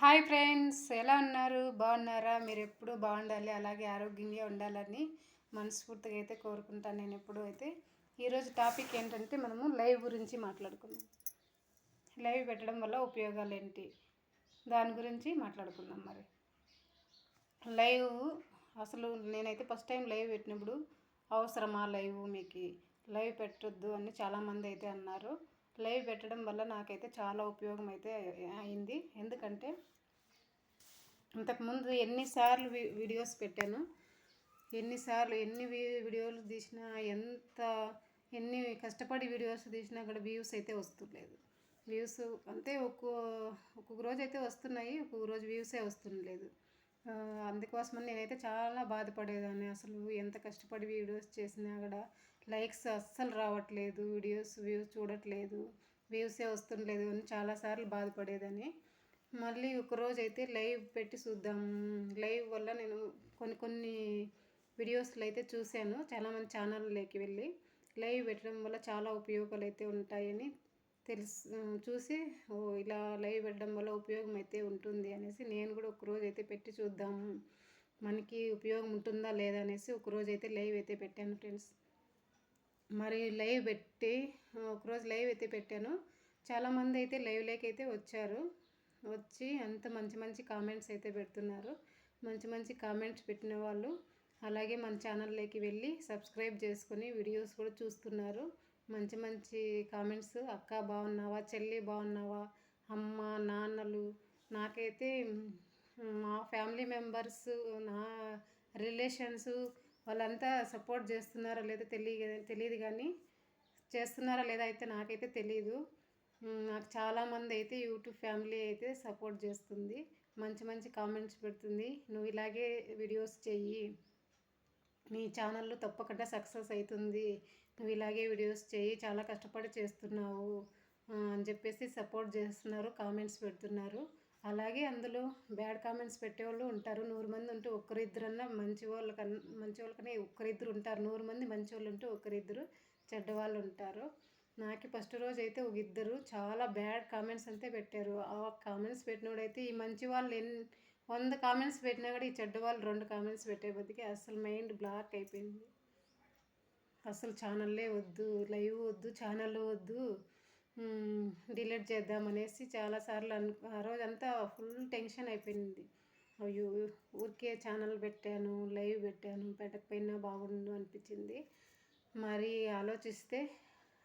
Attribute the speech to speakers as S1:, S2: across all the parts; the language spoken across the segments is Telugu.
S1: హాయ్ ఫ్రెండ్స్ ఎలా ఉన్నారు? బాగున్నారా? మీరు ఎప్పుడు బాగుండాలి అలాగే ఆరోగ్యంగా ఉండాలని మనస్ఫూర్తిగా అయితే కోరుకుంటాను నేను ఎప్పుడూ అయితే. ఈరోజు టాపిక్ ఏంటంటే మనము లైవ్ గురించి మాట్లాడుకుందాం. లైవ్ పెట్టడం వల్ల ఉపయోగాలు ఏంటి? దాని గురించి మాట్లాడుకుందాం మరి. లైవ్ అసలు నేనైతే ఫస్ట్ టైం లైవ్ పెట్టినప్పుడు అవసరమా లైవ్ మీకు? లైవ్ పెట్టొద్దు అని చాలామంది అయితే అన్నారు. లైవ్ పెట్టడం వల్ల నాకైతే చాలా ఉపయోగం అయితే అయింది. ఎందుకంటే ఇంతకుముందు ఎన్నిసార్లు వీడియోస్ పెట్టాను. ఎన్నిసార్లు ఎన్ని వీడియోలు తీసినా ఎంత ఎన్ని కష్టపడి వీడియోస్ తీసినా కూడా వ్యూస్ అయితే వస్తుండలేదు వ్యూస్ అంటే ఒక్కో ఒక్కొక్క రోజు అయితే వస్తున్నాయి ఒక్కొక్క రోజు వ్యూసే వస్తుండలేదు. అందుకోసమని నేనైతే చాలా బాధపడేదాన్ని. అసలు ఎంత కష్టపడి వీడియోస్ చేసినా కూడా లైక్స్ అస్సలు రావట్లేదు వీడియోస్ వ్యూస్ చూడట్లేదు వ్యూసే వస్తుండలేదు అని చాలాసార్లు బాధపడేదని మళ్ళీ ఒకరోజు అయితే లైవ్ పెట్టి చూద్దాం. లైవ్ వల్ల నేను కొన్ని కొన్ని వీడియోస్లు అయితే చూశాను చాలామంది ఛానల్లోకి వెళ్ళి. లైవ్ పెట్టడం వల్ల చాలా ఉపయోగాలు అయితే ఉంటాయని తెలుసు చూసి ఓ ఇలా లైవ్ పెట్టడం వల్ల ఉపయోగం అయితే ఉంటుంది అనేసి నేను కూడా ఒకరోజు అయితే పెట్టి చూద్దాము మనకి ఉపయోగం ఉంటుందా లేదా అనేసి ఒకరోజు అయితే లైవ్ అయితే పెట్టాను ఫ్రెండ్స్. మరి లైవ్ పెట్టి ఒకరోజు లైవ్ అయితే పెట్టాను. చాలామంది అయితే లైవ్లోకి అయితే వచ్చారు. వచ్చి అంత మంచి మంచి కామెంట్స్ అయితే పెడుతున్నారు. మంచి మంచి కామెంట్స్ పెట్టిన వాళ్ళు. అలాగే మన ఛానల్లోకి వెళ్ళి సబ్స్క్రైబ్ చేసుకొని వీడియోస్ కూడా చూస్తున్నారు. మంచి మంచి కామెంట్స్. అక్క బాగున్నావా? చెల్లి బాగున్నావా? అమ్మ నాన్నలు. నాకైతే మా ఫ్యామిలీ మెంబర్స్ నా రిలేషన్స్ వాళ్ళంతా సపోర్ట్ చేస్తున్నారా లేదా తెలియ తెలియదు కానీ చేస్తున్నారా లేదా అయితే నాకైతే తెలియదు నాకు చాలామంది అయితే యూట్యూబ్ ఫ్యామిలీ అయితే సపోర్ట్ చేస్తుంది. మంచి మంచి కామెంట్స్ పెడుతుంది. నువ్వు ఇలాగే వీడియోస్ చెయ్యి. నీ ఛానల్లో తప్పకుండా సక్సెస్ అవుతుంది. నువ్వు ఇలాగే వీడియోస్ చేయి చాలా కష్టపడి చేస్తున్నావు. అని చెప్పేసి సపోర్ట్ చేస్తున్నారు కామెంట్స్ పెడుతున్నారు. అలాగే అందులో బ్యాడ్ కామెంట్స్ పెట్టేవాళ్ళు ఉంటారు. నూరు మంది ఉంటే ఒక్కరిద్దరన్నా మంచి వాళ్ళకన్నా మంచి వాళ్ళకనే ఒక్కరిద్దరు ఉంటారు. నూరు మంది మంచి వాళ్ళు ఉంటే ఒకరిద్దరు చెడ్డవాళ్ళు ఉంటారు. నాకు ఫస్ట్ రోజు అయితే ఒక ఇద్దరు చాలా బ్యాడ్ కామెంట్స్ అంతే పెట్టారు. ఆ కామెంట్స్ పెట్టినోడైతే ఈ మంచి వాళ్ళు ఎన్ వంద కామెంట్స్ పెట్టినా కూడా ఈ చెడ్డ వాళ్ళు రెండు కామెంట్స్ పెట్టే బతికి అసలు మైండ్ బ్లాక్ అయిపోయింది. అసలు ఛానల్లే వద్దు లైవ్ వద్దు ఛానల్ వద్దు. డిలీట్ చేద్దామనేసి చాలాసార్లు అను ఆ రోజంతా ఫుల్ టెన్షన్ అయిపోయింది. అయ్యో ఊరికే ఛానల్ పెట్టాను లైవ్ పెట్టాను పెట్టకపోయినా బాగుండు అనిపించింది. మరి ఆలోచిస్తే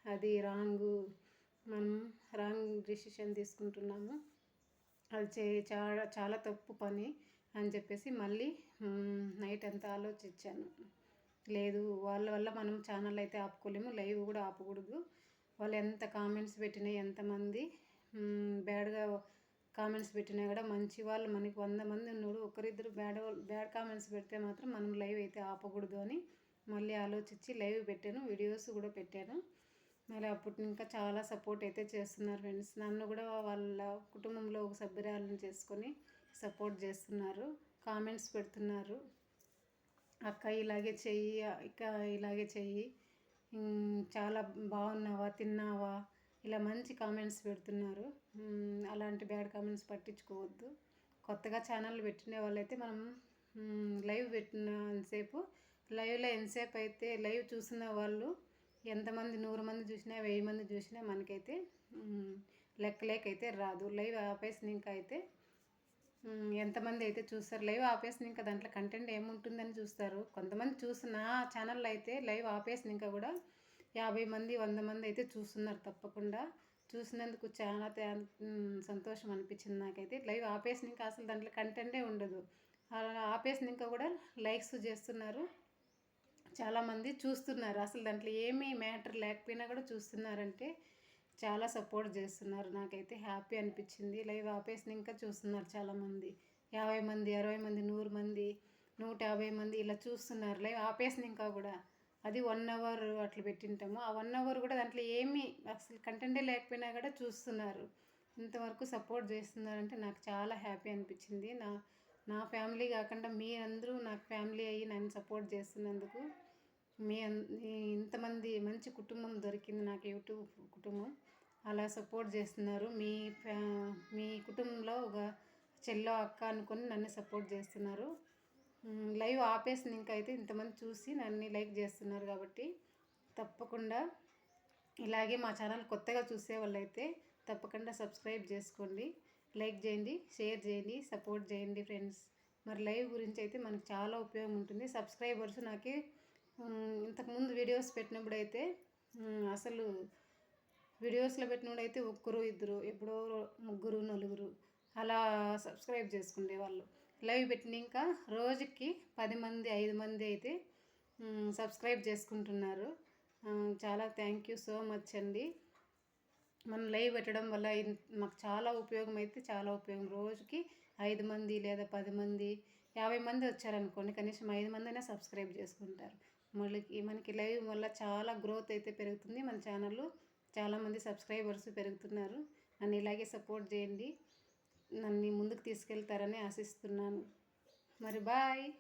S1: అది రాంగ్ మనం రాంగ్ డిసిషన్ తీసుకుంటున్నాము. అది చే చాలా చాలా తప్పు పని అని చెప్పేసి మళ్ళీ నైట్ అంతా ఆలోచించాను. లేదు వాళ్ళ వల్ల మనం ఛానల్ అయితే ఆపుకోలేము లైవ్ కూడా ఆపకూడదు. వాళ్ళు ఎంత కామెంట్స్ పెట్టినా ఎంతమంది బ్యాడ్గా కామెంట్స్ పెట్టినా కూడా మంచి వాళ్ళు మనకి వంద మంది ఉన్నాడు ఒకరిద్దరు బ్యాడ్ బ్యాడ్ కామెంట్స్ పెడితే మాత్రం మనం లైవ్ అయితే ఆపకూడదు అని మళ్ళీ ఆలోచించి లైవ్ పెట్టాను వీడియోస్ కూడా పెట్టాను. మరి అప్పటి ఇంకా చాలా సపోర్ట్ అయితే చేస్తున్నారు ఫ్రెండ్స్ నన్ను కూడా వాళ్ళ కుటుంబంలో ఒక సభ్యురాలను చేసుకొని సపోర్ట్ చేస్తున్నారు కామెంట్స్ పెడుతున్నారు. అక్క ఇలాగే చెయ్యి ఇక ఇలాగే చెయ్యి. చాలా బాగున్నావా? తిన్నావా? ఇలా మంచి కామెంట్స్ పెడుతున్నారు. అలాంటి బ్యాడ్ కామెంట్స్ పట్టించుకోవద్దు. కొత్తగా ఛానల్ పెట్టిన వాళ్ళైతే మనం లైవ్ పెట్టినంతసేపు లైవ్లో ఎంతసేపు అయితే లైవ్ చూసిన వాళ్ళు ఎంతమంది నూరు మంది చూసినా వెయ్యి మంది చూసినా మనకైతే లెక్కలేకైతే రాదు. లైవ్ ఆపేసినాక అయితే ఎంతమంది అయితే చూస్తారు లైవ్ ఆపేసినాక దాంట్లో కంటెంట్ ఏముంటుందని చూస్తారు. కొంతమంది చూసిన ఛానల్లో అయితే లైవ్ ఆపేసినాక కూడా యాభై మంది వంద మంది అయితే చూస్తున్నారు తప్పకుండా. చూసినందుకు చాలా సంతోషం అనిపించింది నాకైతే. లైవ్ ఆపేసినాక అసలు దాంట్లో కంటెంటే ఉండదు. అలా ఇంకా కూడా లైక్స్ చేస్తున్నారు. చాలామంది చూస్తున్నారు. అసలు దాంట్లో ఏమీ మ్యాటర్ లేకపోయినా కూడా చూస్తున్నారంటే చాలా సపోర్ట్ చేస్తున్నారు. నాకైతే హ్యాపీ అనిపించింది. లైవ్ ఆపేసిన ఇంకా చూస్తున్నారు చాలామంది. యాభై మంది అరవై మంది నూరు మంది నూట యాభై మంది ఇలా చూస్తున్నారు. లైవ్ ఆపేసిన ఇంకా కూడా. అది వన్ అవర్ అట్లా పెట్టింటాము. ఆ వన్ అవర్ కూడా దాంట్లో ఏమీ అసలు కంటెంటే లేకపోయినా కూడా చూస్తున్నారు. ఇంతవరకు సపోర్ట్ చేస్తున్నారంటే నాకు చాలా హ్యాపీ అనిపించింది. నా నా ఫ్యామిలీ కాకుండా మీరందరూ నాకు ఫ్యామిలీ అయ్యి నన్ను సపోర్ట్ చేస్తున్నందుకు మీ ఇంతమంది మంచి కుటుంబం దొరికింది నాకు యూట్యూబ్ కుటుంబం. అలా సపోర్ట్ చేస్తున్నారు. మీ ఫ్యా మీ కుటుంబంలో ఒక చెల్లో అక్క అనుకొని నన్ను సపోర్ట్ చేస్తున్నారు. లైవ్ ఆపేసి ఇంకా అయితే ఇంతమంది చూసి నన్ను లైక్ చేస్తున్నారు కాబట్టి తప్పకుండా ఇలాగే మా ఛానల్ కొత్తగా చూసే వాళ్ళైతే తప్పకుండా సబ్స్క్రైబ్ చేసుకోండి. లైక్ చేయండి షేర్ చేయండి సపోర్ట్ చేయండి ఫ్రెండ్స్. మరి లైవ్ గురించి అయితే మనకు చాలా ఉపయోగం ఉంటుంది. సబ్స్క్రైబర్స్ నాకు ఇంతకుముందు వీడియోస్ పెట్టినప్పుడు అయితే అసలు వీడియోస్లో పెట్టినప్పుడు అయితే ఒక్కరు ఇద్దరు ఎప్పుడో ముగ్గురు నలుగురు అలా సబ్స్క్రైబ్ చేసుకుండే వాళ్ళు. లైవ్ ఇంకా రోజుకి పది మంది ఐదు మంది అయితే సబ్స్క్రైబ్ చేసుకుంటున్నారు. చాలా థ్యాంక్ యూ సో మచ్ అండి. మనం లైవ్ పెట్టడం వల్ల మాకు చాలా ఉపయోగం అయితే చాలా ఉపయోగం. రోజుకి ఐదు మంది లేదా పది మంది యాభై మంది వచ్చారనుకోండి కనీసం ఐదు మంది అయినా సబ్స్క్రైబ్ చేసుకుంటారు. మళ్ళీ మనకి లైవ్ వల్ల చాలా గ్రోత్ అయితే పెరుగుతుంది మన ఛానల్లో. చాలామంది సబ్స్క్రైబర్స్ పెరుగుతున్నారు. నన్ను ఇలాగే సపోర్ట్ చేయండి. నన్ను ముందుకు తీసుకెళ్తారని ఆశిస్తున్నాను. మరి బాయ్.